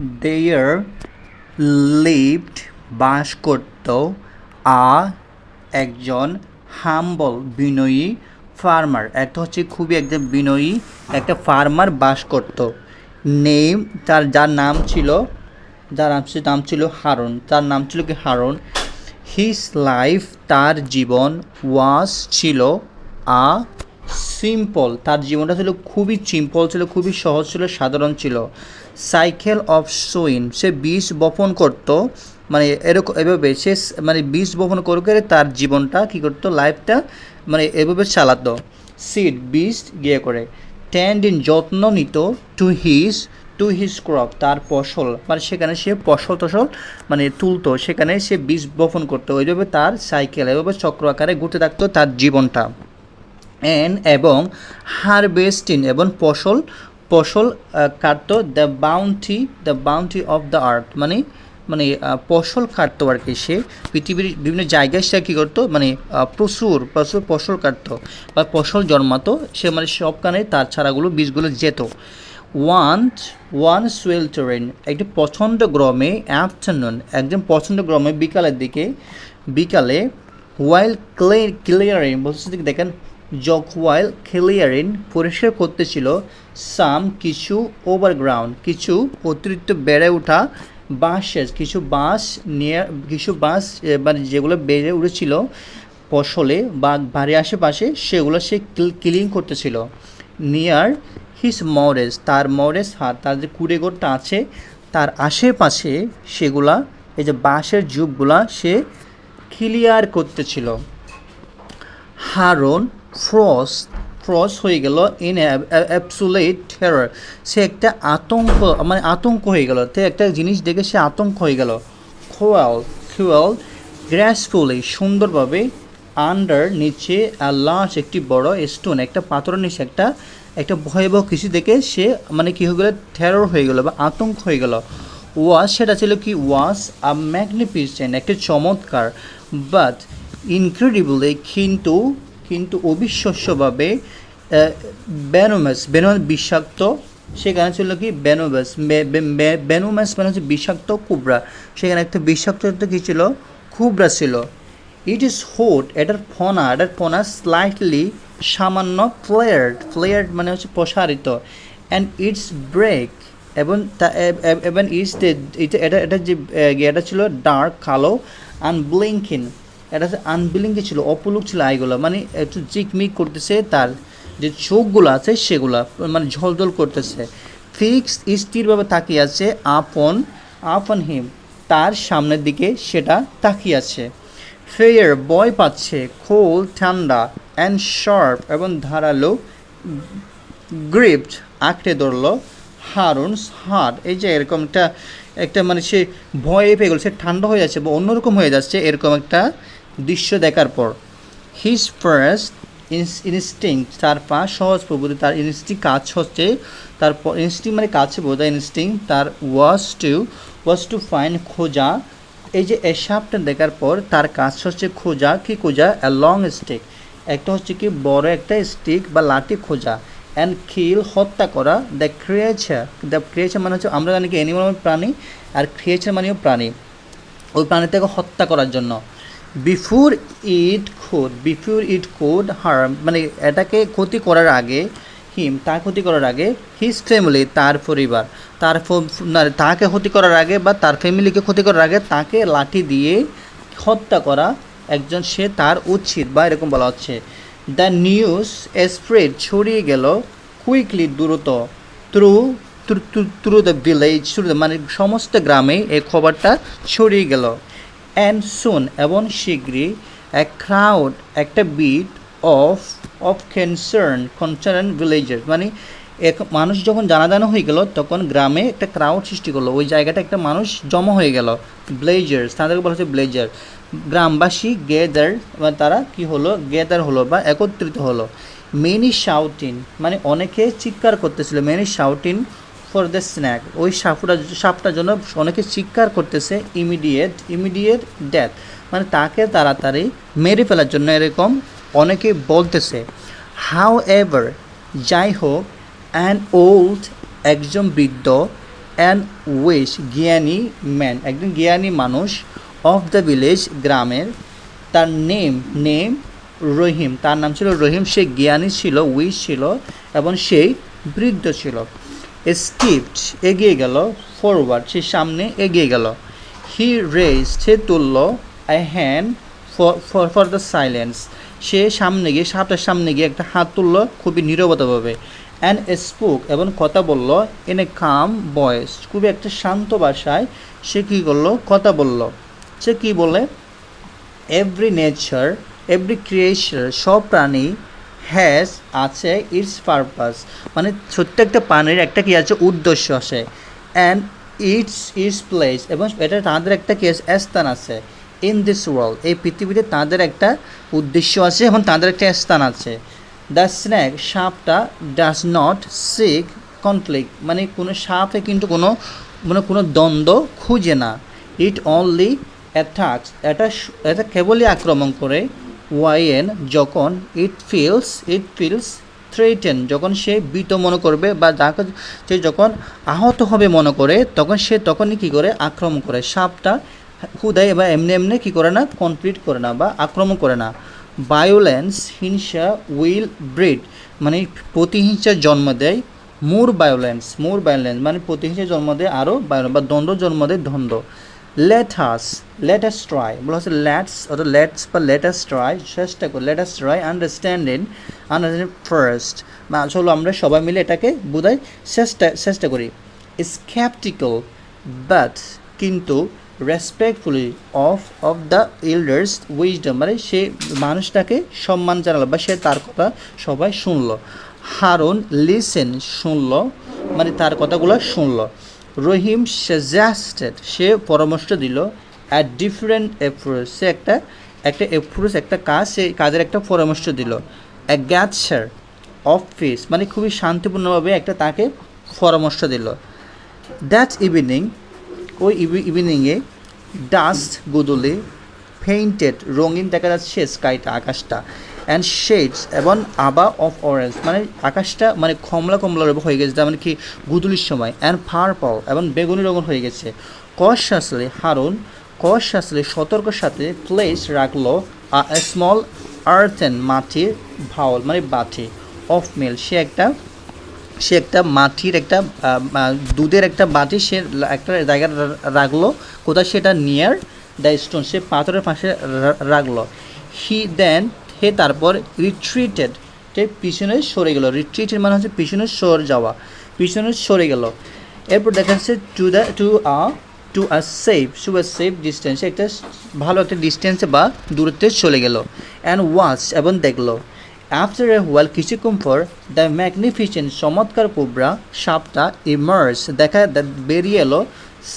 There lived বাস করত আ একজন হাম্বল বিনয়ী ফার্মার। একটা হচ্ছে খুবই একজন বিনয়ী, একটা ফার্মার বাস করত। নেম, তার যার নাম ছিল, যার নাম ছিল- নাম ছিল হারুন। তার নাম ছিল কি হারুন? হিস লাইফ তার জীবন ওয়াস ছিল আ সিম্পল তার জীবনটা ছিল খুবই সিম্পল ছিল, খুবই সহজ ছিল, সাধারণ ছিল। সাইকেল অফ সুইন সে বীজ বপন করত মানে এরকম এভাবে সে মানে বীজ বপন করে করে তার জীবনটা কী করতো, লাইফটা মানে এভাবে চালাতো। সিড বীজ গিয়ে করে। ট্যান্ড ইন যত্ন নিত to his to his crop, তার ফসল। মানে সেখানে সে ফসল টসল মানে তুলতো, সেখানে সে বীজ বপন করতো। ওইভাবে তার সাইকেল, এভাবে চক্র আকারে ঘুরতে থাকতো তার জীবনটা। অ্যান্ড এবং হারভেস্টিং, এবং ফসল ফসল কাটতো the bounty the bounty of the earth মানে মানে ফসল কাটতো আর কি। সে পৃথিবীর বিভিন্ন জায়গায় সে কী করতো মানে প্রচুর প্রচুর ফসল কাটতো বা ফসল জন্মাতো। সে মানে সবখানে তার ছাড়াগুলো বীজগুলো যেত। ওয়ান ওয়ান সুয়েল টেরেন একটি পছন্দ গ্রমে আফটারনুন একজন পছন্দ গ্রমে, বিকালের দিকে, বিকালে ওয়াইল ক্লে ক্লিয়ারিং বলছে দেখেন জক খেলিয়ারিন পরিষ্কার করতেছিল সাম কিছু ওভারগ্রাউন্ড, কিছু অতিরিক্ত বেড়ে ওঠা বাঁশের, কিছু বাঁশ নিয়ে, কিছু বাঁশ মানে যেগুলো বেড়ে উঠেছিল ফসলে বা বাড়ির আশেপাশে, সেগুলো সে ক্লিন করতেছিল নিয়ার হিস মরেজ তার মরেজ হাত, তার যে কুড়েঘরটা আছে, তার আশেপাশে সেগুলা, এই যে বাঁশের যুগগুলা সে ক্লিয়ার করতেছিল হারন ফ্রস ফ্রস হয়ে গেল ইন অ্যাবসুলেট টেরর সে একটা আতঙ্ক মানে আতঙ্ক হয়ে গেল। তো একটা জিনিস দেখে সে আতঙ্ক হয়ে গেল। খোয়াল খোয়াল গ্র্যাসফুলি সুন্দরভাবে আন্ডার নিচে আর লার্জ একটি বড় স্টোন একটা পাথরের নিচে একটা একটা ভয়াবহ কিছু দেখে সে মানে কী হয়ে গেল? টেরর হয়ে গেল বা আতঙ্ক হয়ে গেল। ওয়াজ সেটা ছিল কি? ওয়াজ আ ম্যাগনিফিসেন্ট একটা চমৎকার বাট ইনক্রেডিবলি কিন্তু কিন্তু অবিশ্বাস্যভাবে বেনোমাস বেনোমাস বিষাক্ত, সেখানে ছিল কি? বেনোমাস বেনোমাস মানে হচ্ছে বিষাক্ত কুবরা। সেখানে একটা বিষাক্ত কী ছিল? কুবরা ছিল। ইট ইজ হোট এটার ফনা এটার ফনা স্লাইটলি সামান্য ফ্লেয়ার্ড ফ্লেয়ার্ড মানে হচ্ছে প্রসারিত। অ্যান্ড ইটস ব্রেক এবং এবং ইটস এটা এটা যে এটা ছিল ডার্ক কালো আনব্লিঙ্কিং এটা হচ্ছে আনব্লিঙ্কি ছিল, অপলুক ছিল আইগুলো মানে একটু চিকমিক করতেছে তার যে চোখগুলো আছে সেগুলো মানে ঝলঝল করতেছে। ফিক্স স্থিরভাবে তাকিয়ে আছে আপন আপন হিম তার সামনের দিকে সেটা তাকিয়ে আছে। ফেয়ার বয় পাচ্ছে খোল ঠান্ডা অ্যান্ড শার্প এবং ধারালো গ্রিপড আঁকড়ে ধরলো হারুনস হার্ট এই যে এরকম একটা একটা মানে সে ভয়ে পেয়ে গেল, সে ঠান্ডা হয়ে যাচ্ছে বা অন্যরকম হয়ে যাচ্ছে, এরকম একটা দৃশ্য দেখার পর। হিজ ফার্স্ট ইনস্টিং তার পা সহজ প্রভৃতি তার ইনস্টিং কাজ হচ্ছে, তার ইনস্টিং মানে কাছে বোঝা ইনস্টিং তার was to was to find খোঁজা। এই যে এ সাপটা দেখার পর, তার কাজ হচ্ছে খোঁজা, কি খোঁজা? এ লং স্টিক একটা হচ্ছে কি বড় একটা স্টিক বা লাঠি খোঁজা। অ্যান্ড কিল হত্যা করা দ্য ক্রিয়েচার দ্য ক্রিয়েচার মানে হচ্ছে, আমরা জানি কি অ্যানিমাল মানে প্রাণী, আর ক্রিয়েচার মানেও প্রাণী। ওই প্রাণীটাকে হত্যা করার জন্য। বিফোর ইট খুদ, বিফোর ইট খুদ হার্ম মানে এটাকে ক্ষতি করার আগে, হিম তা ক্ষতি করার আগে হিজ ফ্যামিলি তার পরিবার, তার তাকে ক্ষতি করার আগে বা তার ফ্যামিলিকে ক্ষতি করার আগে তাকে লাঠি দিয়ে হত্যা করা একজন, সে তার উচিত বা এরকম বলা হচ্ছে। দ্য নিউজ স্প্রেড ছড়িয়ে গেল কুইকলি দ্রুত থ্রু থ্রু দ্য ভিলেজ মানে সমস্ত গ্রামে এই খবরটা ছড়িয়ে গেল। অ্যান্ড সুন এবং শীঘ্রই এ ক্রাউড একটা bit of of concern concern villager মানে এক মানুষ যখন জানাজানা হয়ে গেল, তখন গ্রামে একটা ক্রাউড সৃষ্টি করল। ওই জায়গাটা একটা মানুষ জমা হয়ে গেল। ব্লেজার্স তাদেরকে বলা হচ্ছে ব্লেজার গ্রামবাসী গেদার বা তারা কি হলো? গেদার হলো বা একত্রিত হলো। মেনি শাউটিন মানে অনেকে চিৎকার করতেছিল। Many shouting for the snake ওই সাপটা সাপটার জন্য অনেকে চিৎকার করতেছে ইমিডিয়েট ইমিডিয়েট ডেথ মানে তাকে তাড়াতাড়ি মেরে ফেলার জন্য এরকম অনেকে বলতেছে। হাউ এভার যাই হোক অ্যান ওল্ড একজন বৃদ্ধ অ্যান্ড উইশ জ্ঞানী ম্যান একজন জ্ঞানী মানুষ অফ দ্য ভিলেজ গ্রামের, তার নেম নেম রহিম, তার নাম ছিল রহিম, সে জ্ঞানী ছিল উইশ ছিল, এবং সেই বৃদ্ধ ছিল। স্কিপড এগিয়ে গেল ফরওয়ার্ড সে সামনে এগিয়ে গেল। হি রেজ সে তুলল I hand for for the silence সে সামনে গিয়ে সাপটার সামনে গিয়ে একটা হাত তুললো খুবই নীরবতাভাবে। অ্যান্ড স্পুক এবং কথা বলল ইন এ কাম বয়েস খুবই একটা শান্ত ভাষায় সে কী করল? কথা বলল। সে কী বলে? এভরি নেচার এভরি ক্রিয়েচার সব প্রাণী হ্যাজ আছে ইটস পারপাস মানে ছোট্ট একটা পানির একটা কী আছে, উদ্দেশ্য আছে। অ্যান্ড ইটস ইটস প্লেস এবং এটা তাদের একটা কি আছে, স্থান আছে ইন দিস ওয়ার্ল্ড এই পৃথিবীতে তাদের একটা উদ্দেশ্য আছে এবং তাদের একটা স্থান আছে। দ্য স্ন্যাক সাপটা ডাজ নট সিক কনফ্লিক্ট মানে কোনো সাপে কিন্তু কোনো মানে কোনো দ্বন্দ্ব খুঁজে না। ইট অনলি অ্যাটাক্স এটা এটা কেবলই আক্রমণ করে। ওয়াইএন যখন it feels it feels threatened যখন সে বিত মনে করবে বা যাকে সে যখন আহত হবে মনে করে, তখন সে তখনই কী করে? আক্রমণ করে। সাপটা হুদায় বা এমনি এমনি কী করে না? কমপ্লিট করে না বা আক্রমণ করে না। ভায়োলেন্স হিংসা উইল ব্রিড মানে প্রতিহিংসার জন্ম দেয়। মোর ভায়োলেন্স মোর ভায়োলেন্স মানে প্রতিহিংসার জন্ম দেয় আরও বা দ্বন্দ্ব জন্ম দেয় দ্বন্দ্ব। লেট হাস লেট ট্রাই বলা হচ্ছে লেটস অর্থাৎ লেটস বা লেট আস ট্রাই চেষ্টা করি let us try understanding understand first বা আসলে আমরা সবাই মিলে এটাকে বোধহয় চেষ্টা চেষ্টা করি। স্ক্যাপটিক্যাল বাট কিন্তু respectfully of of the elders wisdom মানে সে মানুষটাকে সম্মান জানালো বা সে তার কথা সবাই শুনলো। হারুন লিসেন শুনলো। মানে তার কথাগুলো শুনলো। রহিম সাজেস্টেড সে পরামর্শ দিল অ্যাট ডিফারেন্ট অ্যাপ্রোচ সে একটা একটা অ্যাপ্রোচ একটা কাজ, সে কাজের একটা পরামর্শ দিল। অ্যা গ্যাচার অফিস মানে খুবই শান্তিপূর্ণভাবে একটা তাকে পরামর্শ দিল। দ্যাট ইভিনিং ওই ইভিনিংয়ে ডাস্ট গুদুলি পেইন্টেড রঙিন দেখা যাচ্ছে স্কাইটা আকাশটা। অ্যান্ড শেডস এবং আবা অফ অরেঞ্জ মানে আকাশটা মানে কমলা কমলা রঙ হয়ে গেছে তার মানে কি? গুদুলির সময় অ্যান্ড পার্পল এবং বেগুনি রঙের হয়ে গেছে। কশাসলি হারুন কশাসলি সতর্কর সাথে প্লেস রাখল স্মল আর্থেন মাটির ভাওল মানে বাটি অফ মিল সে একটা সে একটা মাটির একটা দুধের একটা বাটি সে একটা জায়গায় রা- রাখল, কোথায় সেটা নিয়ার দ্য স্টোন সে পাথরের পাশে রাখল। হি দেন হে তারপর রিট্রিটেড সে পিছনে সরে গেল। রিট্রিটেড মানে হচ্ছে পিছনে সরে যাওয়া, পিছনে সরে গেল। এরপর দেখা যাচ্ছে to the to a to a safe to a safe ডিস্টেন্সে একটা ভালো একটা ডিস্টেন্সে বা দূরত্বে চলে গেল অ্যান্ড ওয়াচ এবং দেখল। আফটার এ হোয়াল কিছুক্ষণ পর দ্য ম্যাগনিফিসেন্ট চমৎকার কোবরা সাপটা ইমার্স দেখা বেরিয়ে এলো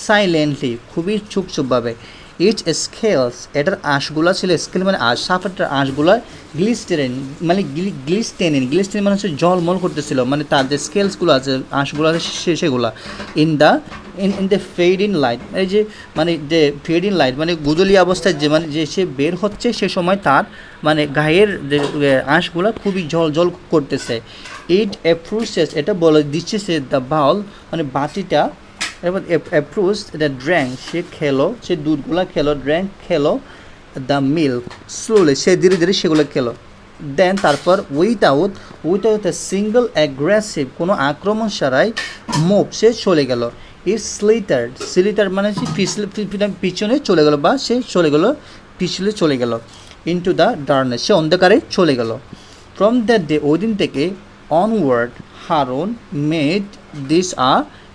সাইলেন্টলি খুবই চুপ চুপভাবে ইচ স্কেলস এটার আঁশগুলো ছিল স্কেল মানে আঁশ সাপটার আঁশগুলো গ্লিস্টেরিন মানে গ্লিস্টেনিন গ্লিস্টেনিন মানে হচ্ছে জলমল করতেছিল মানে তার যে স্কেলসগুলো আছে, আঁশগুলো আছে সেগুলো। In the in in the fade in light এই যে মানে যে ফেড ইন লাইট মানে গুদলি অবস্থায় যে মানে যে সে বের হচ্ছে, সে সময় তার মানে গায়ের যে আঁশগুলো খুবই জল জল করতেছে। ইট অ্যাপ্রুসেস এটা বলে দিচ্ছে সে দ্য বাউল মানে বাটিটা এবার অ্যাপ্রুস দ্য ড্র্যাঙ্ক সে খেলো, সে দুধগুলো খেলো ড্র্যাঙ্ক খেলো দ্য মিল্ক স্লোলি সে ধীরে ধীরে সেগুলো খেলো। দেন তারপর without without a single aggressive কোনো আক্রমণ ছাড়াই মুভ সে চলে গেল। ইট স্লিটার স্লিটার মানে পিছনে চলে গেল বা সে চলে গেল, পিছলে চলে গেল। ইন্টু দ্য ডার্নেস সে অন্ধকারে চলে গেল। ফ্রম দ্যাট ডে ওই দিন থেকে onward Harun made this a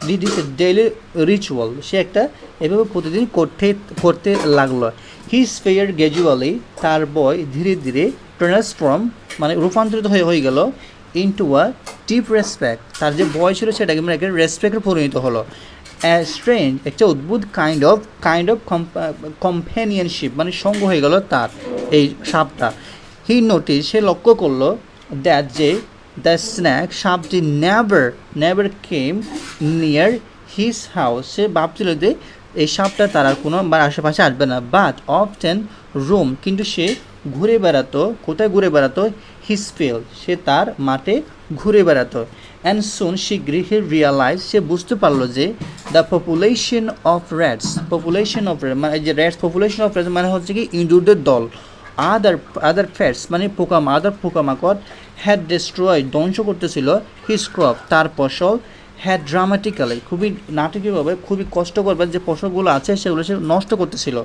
this a daily ritual সে একটা এভাবে প্রতিদিন করতে করতে লাগল। হিস ফেয়ার গ্যাজুয়ালি তার বয় ধীরে ধীরে ট্রান্সফর্ম মানে রূপান্তরিত হয়ে হয়ে গেল ইন্টু আ ডিপ রেসপেক্ট তার যে বয় ছিল সেটাকে মানে একটা রেসপেক্টে পরিণত হলো। স্ট্রেঞ্জ একটা অদ্ভুত kind of kind of companionship মানে সঙ্গ হয়ে গেল তার এই সাপটা। হি নোটিস সে লক্ষ্য করল দ্যাট যে দ্য স্ন্যাক সাপটি never never came near his house সে ভাবছিল যে এই সাপটা তার আর কোনো বা আশেপাশে আসবে না। বাট অফ টেন রুম কিন্তু সে ঘুরে বেড়াতো। কোথায় ঘুরে বেড়াতো? হিস ফিল সে তার মাঠে ঘুরে বেড়াতো। অ্যান্ড সুন শীঘ্রই হি রিয়ালাইজ সে বুঝতে পারল যে the population of rats population of মানে এই যে র্যাটস পপুলেশন অফ র্যাটস মানে হচ্ছে কি ইঁদুরদের দল। আদার আদার ফ্যাটস মানে পোকামা আদার পোকামাকড় হ্যাড ডিস্ট্রয় ধ্বংস করতেছিল হিস ক্রপ তার ফসল হ্যাড ড্রামাটিক্যালি খুবই নাটকীয়ভাবে, খুবই কষ্টকর যে ফসলগুলো আছে, সেগুলো সে নষ্ট করতেছিল।